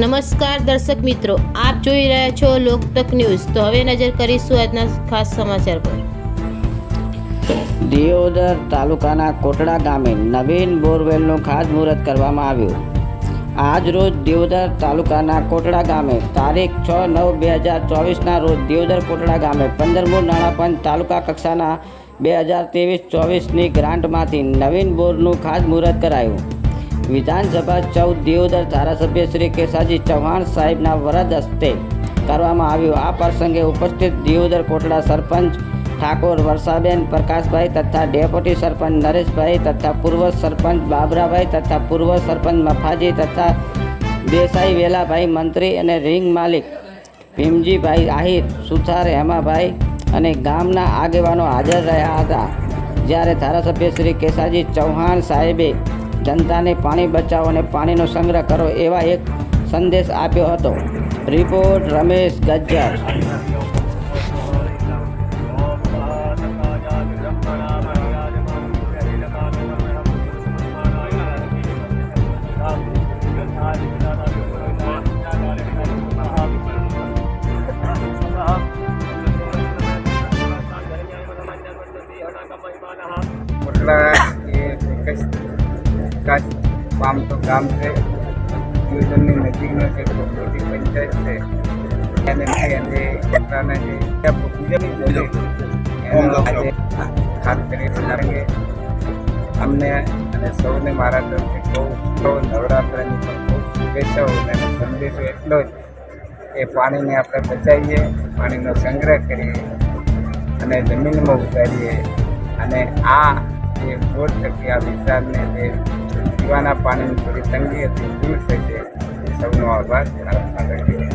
નમસ્કાર દર્શક મિત્રો, આપ જોઈ રહ્યા છો લોકતક ન્યૂઝ. તો હવે નજર કરીશું આજના ખાસ સમાચાર પર. દિયોદર તાલુકાના કોટડા ગામે નવીન બોરવેલનું ખાતમુહૂર્ત કરવામાં આવ્યું. આજ રોજ દિયોદર તાલુકાના કોટડા ગામે તારીખ છ નવ બે હજાર ચોવીસના રોજ દિયોદર કોટડા ગામે પંદરમું નાણાપંચ તાલુકા કક્ષાના બે હજાર ત્રેવીસ ચોવીસની ગ્રાન્ટમાંથી નવીન બોરનું ખાતમુહૂર્ત કરાયું. વિધાનસભા ચૌદ દિયોદર ધારાસભ્ય શ્રી કેસાજી ચૌહાણ સાહેબના વરદ હસ્તે કરવામાં આવ્યું. આ પ્રસંગે ઉપસ્થિત દિયોદર કોટડા સરપંચ ઠાકોર વર્ષાબેન પ્રકાશભાઈ તથા ડેપ્યુટી સરપંચ નરેશભાઈ તથા પૂર્વ સરપંચ બાબરાભાઈ તથા પૂર્વ સરપંચ મફાજી તથા દેસાઈ વેલાભાઈ મંત્રી અને રિંગ માલિક ભીમજીભાઈ આહિર, સુથાર હેમાભાઈ અને ગામના આગેવાનો હાજર રહ્યા હતા. જ્યારે ધારાસભ્ય શ્રી કેસાજી ચૌહાણ સાહેબે જનતાને પાણી બચાવો અને પાણીનો સંગ્રહ કરો એવા એક સંદેશ આપ્યો હતો. રિપોર્ટ રમેશ ગજ્જર. કોટડા વિકાસ પામતો ગામ છે. નિવેદનની નજીકનો ખૂબ મોટી પંચાયત છે એને આજે પોતાના જે એનો આજે ખાસ કરીને કારણ કે અમને અને સૌને મારા તરફથી બહુ બહુ નવરાત્રાની પણ બહુ શુભેચ્છાઓ અને સંદેશો એટલો જ કે પાણીને આપણે બચાવીએ પાણીનો સંગ્રહ કરીએ અને જમીનમાં ઉતારીએ અને આ જે બોટ થકી આ વિસ્તારને જે પીવાના પાણીની થોડી તંગી હતી દૂર થશે સૌનો આભાર ભારત.